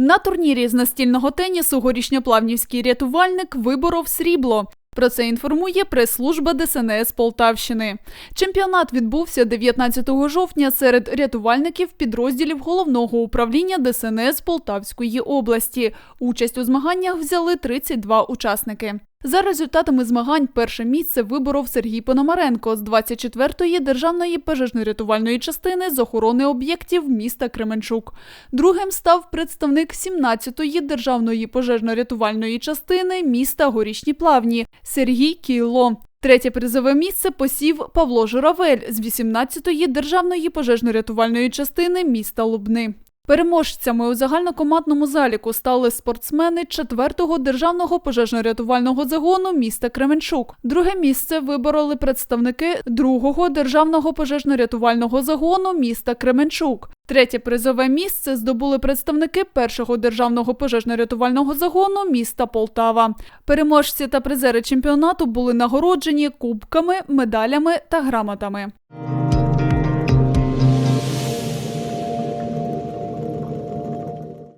На турнірі з настільного тенісу горішньоплавнівський рятувальник виборов срібло. Про це інформує прес-служба ДСНС Полтавщини. Чемпіонат відбувся 19 жовтня серед рятувальників підрозділів головного управління ДСНС Полтавської області. Участь у змаганнях взяли 32 учасники. За результатами змагань перше місце виборов Сергій Пономаренко з 24-ї державної пожежно-рятувальної частини з охорони об'єктів міста Кременчук. Другим став представник 17-ї державної пожежно-рятувальної частини міста Горішні Плавні Сергій Кіло. Третє призове місце посів Павло Журавель з 18-ї державної пожежно-рятувальної частини міста Лубни. Переможцями у загальнокомандному заліку стали спортсмени 4-го державного пожежно-рятувального загону міста Кременчук. Друге місце вибороли представники 2-го державного пожежно-рятувального загону міста Кременчук. Третє призове місце здобули представники першого державного пожежно-рятувального загону міста Полтава. Переможці та призери чемпіонату були нагороджені кубками, медалями та грамотами.